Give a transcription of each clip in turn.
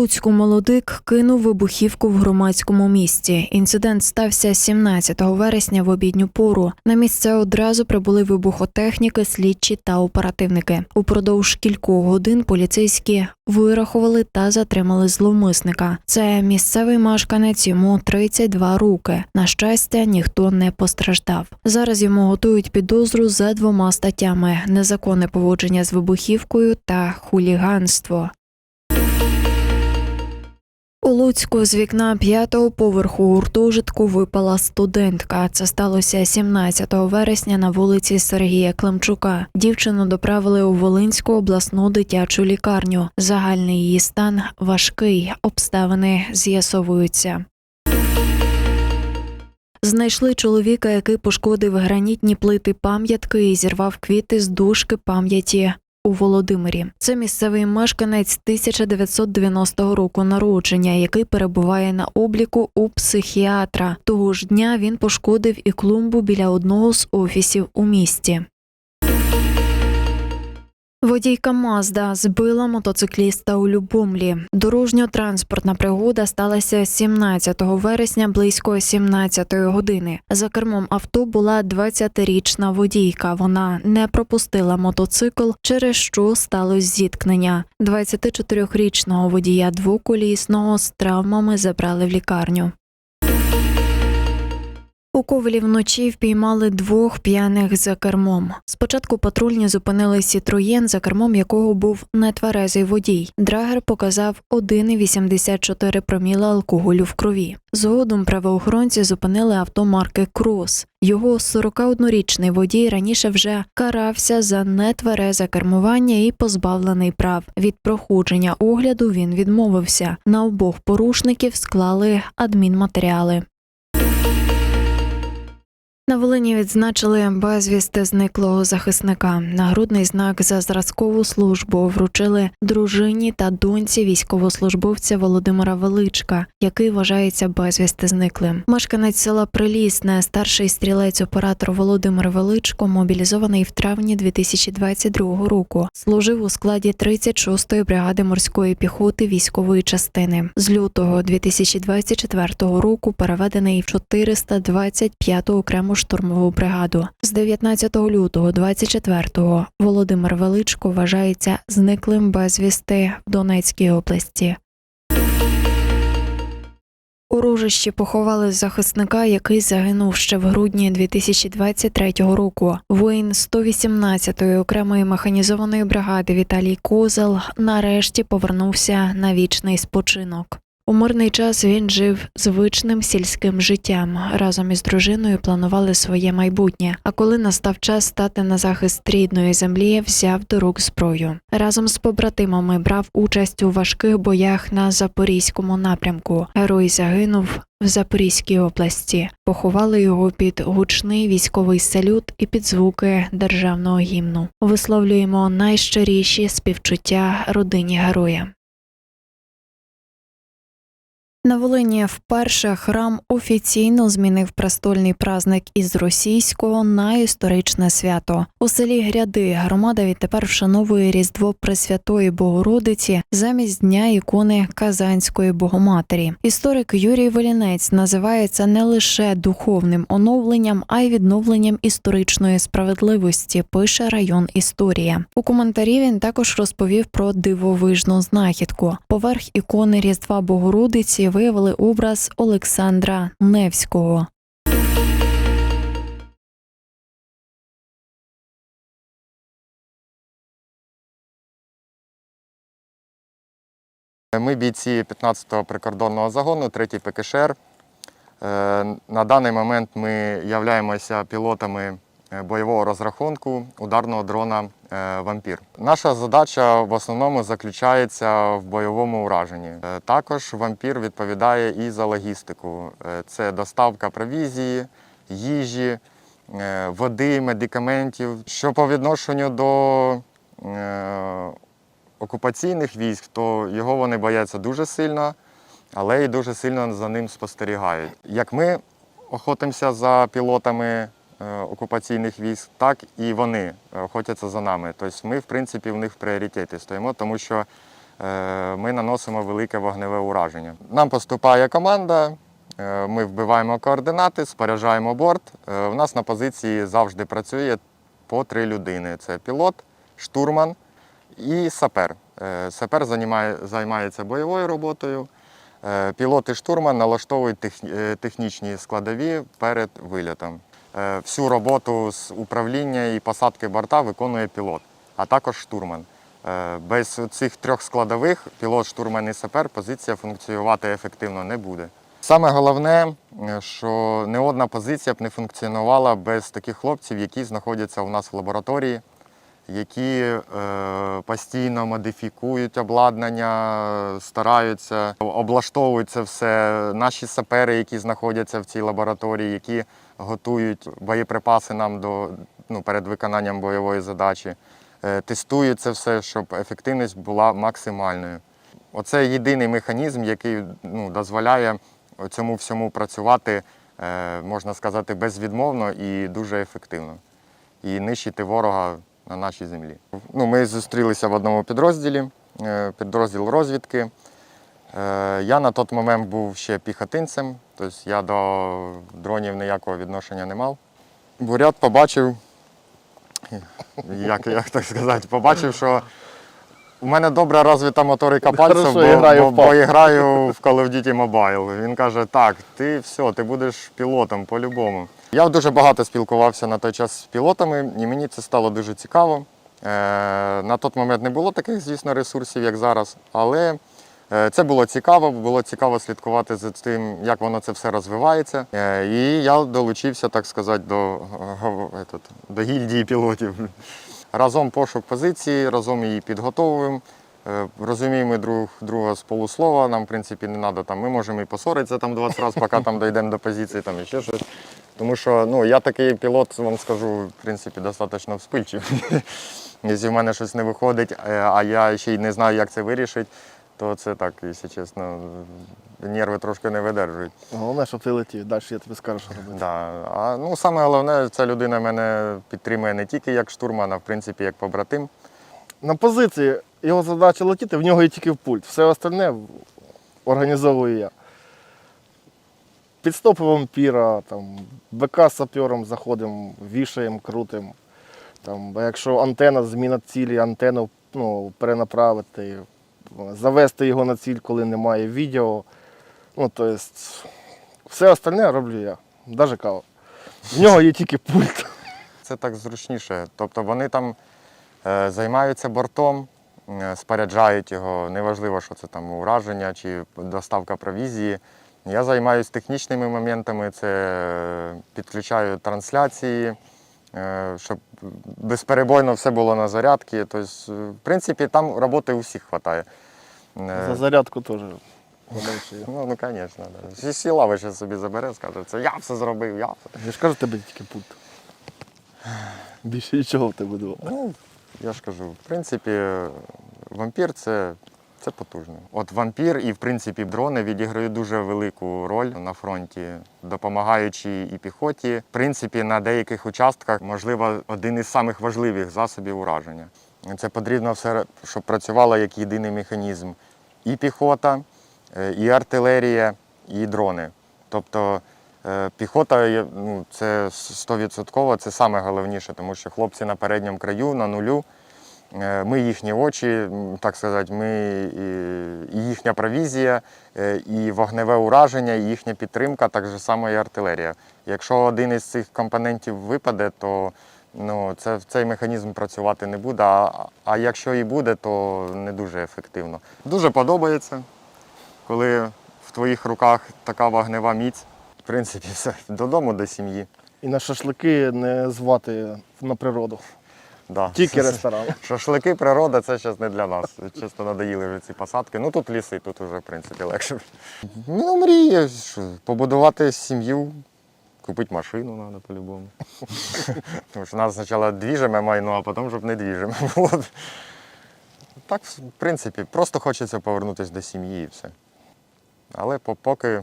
Луцьку молодик кинув вибухівку в громадському місті. Інцидент стався 17 вересня в обідню пору. На місце одразу прибули вибухотехніки, слідчі та оперативники. Упродовж кількох годин поліцейські вирахували та затримали зловмисника. Це місцевий мешканець, йому 32 роки. На щастя, ніхто не постраждав. Зараз йому готують підозру за двома статтями: незаконне поводження з вибухівкою та хуліганство. У Луцьку з вікна п'ятого поверху гуртожитку випала студентка. Це сталося 17 вересня на вулиці Сергія Климчука. Дівчину доправили у Волинську обласну дитячу лікарню. Загальний її стан важкий. Обставини з'ясовуються. Знайшли чоловіка, який пошкодив гранітні плити пам'ятки і зірвав квіти з дужки пам'яті. У Володимирі це місцевий мешканець 1990 року народження, який перебуває на обліку у психіатра. Того ж дня він пошкодив і клумбу біля одного з офісів у місті. Водійка Мазда збила мотоцикліста у Любомлі. Дорожньо-транспортна пригода сталася 17 вересня близько 17 години. За кермом авто була 20-річна водійка. Вона не пропустила мотоцикл, через що сталося зіткнення. 24-річного водія двоколісного з травмами забрали в лікарню. У Ковелі вночі впіймали двох п'яних за кермом. Спочатку патрульні зупинили Сітроєн, за кермом якого був нетверезий водій. Драгер показав 1,84 проміла алкоголю в крові. Згодом правоохоронці зупинили авто марки Крос. Його 41-річний водій раніше вже карався за нетверезе кермування і позбавлений прав. Від проходження огляду він відмовився. На обох порушників склали адмінматеріали. На Волині відзначили безвісти зниклого захисника. Нагрудний знак за зразкову службу вручили дружині та доньці військовослужбовця Володимира Величка, який вважається безвісти зниклим. Мешканець села Прилісне, старший стрілець-оператор Володимир Величко, мобілізований в травні 2022 року. Служив у складі 36-ї бригади морської піхоти військової частини. З лютого 2024 року переведений в 425-ту окрему штурмову бригаду. З 19 лютого 24-го Володимир Величко вважається зниклим безвісти в Донецькій області. У Ружищі поховали захисника, який загинув ще в грудні 2023 року. Воїн 118-ї окремої механізованої бригади Віталій Козел нарешті повернувся на вічний спочинок. У мирний час він жив звичним сільським життям. Разом із дружиною планували своє майбутнє. А коли настав час стати на захист рідної землі, взяв до рук зброю. Разом з побратимами брав участь у важких боях на запорізькому напрямку. Герой загинув в Запорізькій області. Поховали його під гучний військовий салют і під звуки державного гімну. Висловлюємо найщиріші співчуття родині героя. На Волині вперше храм офіційно змінив престольний праздник із російського на історичне свято. У селі Гряди громада відтепер вшановує Різдво Пресвятої Богородиці замість дня ікони Казанської Богоматері. Історик Юрій Волінець називає це не лише духовним оновленням, а й відновленням історичної справедливості. Пише район Історія. У коментарі він також розповів про дивовижну знахідку. Поверх ікони Різдва Богородиці виявили образ Олександра Невського. Ми бійці 15-го прикордонного загону, 3-й ПКШР. Е, На даний момент ми являємося пілотами бойового розрахунку ударного дрона е, Вампір. Наша задача в основному заключається в бойовому ураженні. Е, Також вампір відповідає і за логістику. Е, Це доставка провізії, їжі, е, води, медикаментів. Що по відношенню до е, окупаційних військ, то його вони бояться дуже сильно, але й дуже сильно за ним спостерігають. Як ми охотимося за пілотами е, окупаційних військ, так і вони охотяться за нами. Тобто ми, в принципі, в них в пріоритеті стоїмо, тому що е, ми наносимо велике вогневе ураження. Нам поступає команда, е, ми вбиваємо координати, споряджаємо борт. Е, У нас на позиції завжди працює по три людини: це пілот, штурман і сапер. Е, Сапер займається бойовою роботою. Е, Пілот і штурман налаштовують тех- е, технічні складові перед вильотом. Е, Всю роботу з управління і посадки борта виконує пілот, а також штурман. Е, Без цих трьох складових пілот, штурман і сапер позиція функціонувати ефективно не буде. Саме головне, е, що не одна позиція б не функціонувала без таких хлопців, які знаходяться у нас в лабораторії, які е, постійно модифікують обладнання, стараються, облаштовують це все. Наші сапери, які знаходяться в цій лабораторії, які готують боєприпаси нам до, ну, перед виконанням бойової задачі, е, тестують це все, щоб ефективність була максимальною. Оце єдиний механізм, який ну, дозволяє цьому всьому працювати, е, можна сказати, безвідмовно і дуже ефективно. І нищити ворога на нашій землі. Ну, ми зустрілися в одному підрозділі, е, підрозділ розвідки. Е, Я на той момент був ще піхотинцем, тобто я до дронів ніякого відношення не мав. Бурят побачив, як, як так сказати, побачив, що у мене добре розвита моторика пальців, бо, бо, бо я граю в Call of Duty Mobile. Він каже, так, ти все, ти будеш пілотом по-любому. Я дуже багато спілкувався на той час з пілотами, і мені це стало дуже цікаво. Е, на той момент не було таких, звісно, ресурсів, як зараз, але е, це було цікаво, було цікаво слідкувати за тим, як воно це все розвивається. Е, і я долучився, так сказати, до, до гільдії пілотів. Разом пошук позиції, разом її підготовуємо. Розуміємо друг друга з полуслова, нам, в принципі, не треба там. Ми можемо і посоритися там 20 разів, поки там дійдемо до позиції, там і ще щось. Тому що ну, я такий пілот, вам скажу, в принципі, достатньо вспильчивий. Якщо в мене щось не виходить, е, а я ще й не знаю, як це вирішити, то це так, якщо чесно, нерви трошки не видержують. Головне, щоб ти летів, далі я тобі скажу, що робити. Да. А ну, саме головне, ця людина мене підтримує не тільки як штурман, а в принципі як побратим. На позиції його задача летіти, в нього є тільки в пульт. Все остальне організовую я. Підстопи вампіра, там, БК з сапером заходимо, вішаємо, крутимо. Там, якщо антенна, зміна цілі, антенну ну, перенаправити, завести його на ціль, коли немає відео. Ну, то есть, все остальне роблю я, навіть кава. В нього є тільки пульт. Це так зручніше. Тобто вони там е, займаються бортом, е, споряджають його. Неважливо, що це там ураження чи доставка провізії. Я займаюся технічними моментами, це е, підключаю трансляції, е, щоб безперебойно все було на зарядці. Тобто, в принципі, там роботи у всіх вистачає. За зарядку теж. Ну, ну, звісно. Да. Всі сіла ще собі забере, скаже, це я все зробив, я все. Я ж кажу, тебе тільки пульт. Більше нічого в тебе було. Ну, я ж кажу, в принципі, вампір це, це потужно. От вампір і, в принципі, дрони відіграють дуже велику роль на фронті, допомагаючи і піхоті. В принципі, на деяких участках, можливо, один із самих важливих засобів ураження. Це потрібно все, щоб працювало як єдиний механізм. І піхота, е, і артилерія, і дрони. Тобто Е, Піхота ну, це 100%, це саме головніше, тому що хлопці на передньому краю, на нулю. Е, Ми їхні очі, так сказати, ми і, їхня провізія, е, і вогневе ураження, і їхня підтримка, так само і артилерія. Якщо один із цих компонентів випаде, то ну, це, цей механізм працювати не буде. А, а якщо і буде, то не дуже ефективно. Дуже подобається, коли в твоїх руках така вогнева міць. В принципі, все. Додому до сім'ї. І на шашлики не звати на природу. Да. Тільки ресторан. Шашлики, природа це зараз не для нас. Чесно надоїли вже ці посадки. Ну тут ліси, тут вже в принципі легше. Ну, мріє, що, побудувати сім'ю, купити машину треба по-любому. Тому що нас спочатку двіжиме майно, а потім щоб не двіжиме було. Так, в принципі, просто хочеться повернутися до сім'ї і все. Але поки,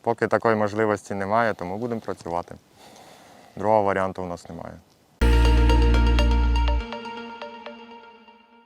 поки такої можливості немає, тому будемо працювати. Другого варіанту у нас немає.